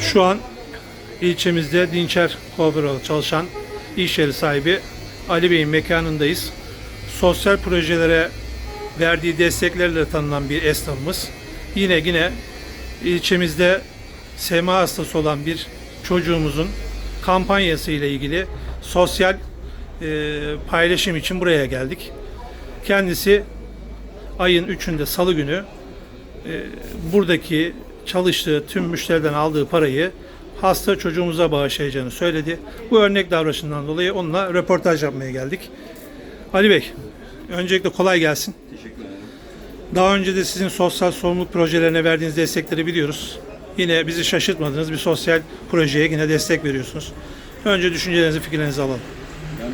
Şu an ilçemizde Dinçer kuaför olarak çalışan iş yeri sahibi Ali Bey'in mekanındayız. Sosyal projelere verdiği desteklerle tanınan bir esnafımız. Yine yine ilçemizde sema hastası olan bir çocuğumuzun kampanyası ile ilgili sosyal e, paylaşım için buraya geldik. Kendisi ayın 3'ünde salı günü e, buradaki çalıştığı tüm müşteriden aldığı parayı hasta çocuğumuza bağışlayacağını söyledi. Bu örnek davranışından dolayı onunla röportaj yapmaya geldik. Ali Bey, öncelikle kolay gelsin. Teşekkür ederim. Daha önce de sizin sosyal sorumluluk projelerine verdiğiniz destekleri biliyoruz. Yine bizi şaşırtmadınız bir sosyal projeye yine destek veriyorsunuz. Önce düşüncelerinizi, fikirlerinizi alalım. Ben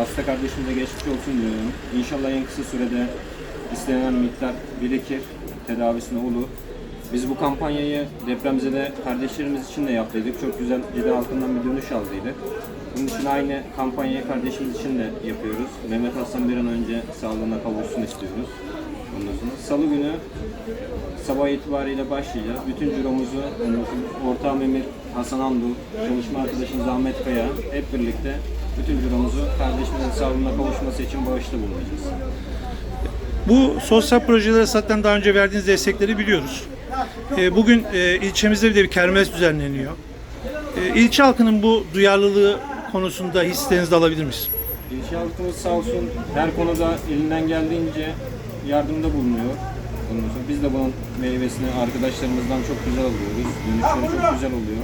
hasta kardeşimize geçmiş olsun diyorum. İnşallah en kısa sürede istenen miktar birikir, tedavisine olur. Biz bu kampanyayı depremzede kardeşlerimiz için de yaptıydık. Çok güzel Cide halkından bir dönüş aldıydık. Bunun için aynı kampanyayı kardeşimiz için de yapıyoruz. Mehmet Hasan bir an önce sağlığına kavuşsun istiyoruz. Ondan sonra Salı günü sabah itibariyle başlayacağız. Bütün ciromuzu ortağım Emir, Hasan Andu, çalışma arkadaşımız Ahmet Kaya hep birlikte bütün ciromuzu kardeşimizin sağlığına kavuşması için bağışta bulunacağız. Bu sosyal projelere zaten daha önce verdiğiniz destekleri biliyoruz. E, Bugün e, ilçemizde bir de kermes düzenleniyor. E, İlçe halkının bu duyarlılığı konusunda hislerinizi alabilir miyiz? İlçe halkımız sağ olsun her konuda elinden geldiğince yardımda bulunuyor. Biz de bunun meyvesini arkadaşlarımızdan çok güzel alıyoruz. Dönüşleri çok güzel oluyor.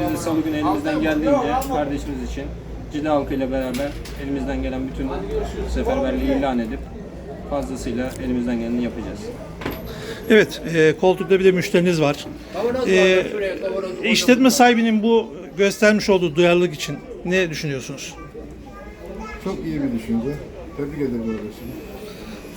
Biz de salı günü elimizden geldiğince kardeşimiz için Cide halkıyla beraber elimizden gelen bütün seferberliği ilan edip fazlasıyla elimizden geleni yapacağız. Evet, e, koltukta bir de müşteriniz var. E, işletme sahibinin bu göstermiş olduğu duyarlılık için ne düşünüyorsunuz? Çok iyi bir düşünce. Tebrik ederim kardeşim.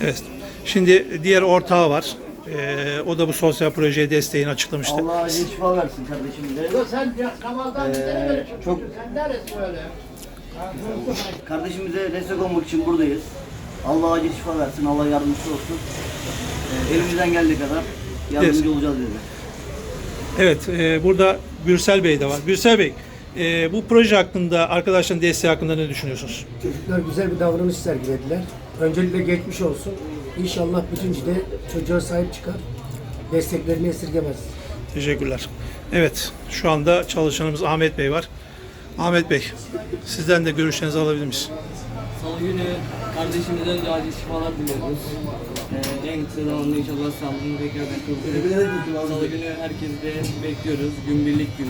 Evet. Şimdi diğer ortağı var. E, o da bu sosyal projeye desteğini açıklamıştı. Allah acil şifa versin kardeşim de. Sen ya kamaldan Ee, çok Sen neresi böyle? kardeşimize destek olmak için buradayız. Allah acil şifa versin. Allah yardımcısı olsun. Ee, elimizden geldiği kadar yardımcı Yes. olacağız bize. Evet, e, burada Gürsel Bey de var. Gürsel Bey, e, bu proje hakkında, arkadaşların desteği hakkında ne düşünüyorsunuz? Çocuklar güzel bir davranış sergilediler. Öncelikle geçmiş olsun. İnşallah bütün cide çocuğa sahip çıkar. Desteklerini esirgemez. Teşekkürler. Evet, şu anda çalışanımız Ahmet Bey var. Ahmet Bey, sizden de görüşlerinizi alabilir miyiz? Salı günü kardeşimize acil şifalar diliyoruz. Ee, en kısa zamanda inşallah sağlığını tekrardan kavuştururuz. Salı günü herkesi de bekliyoruz. Gün birlik günü.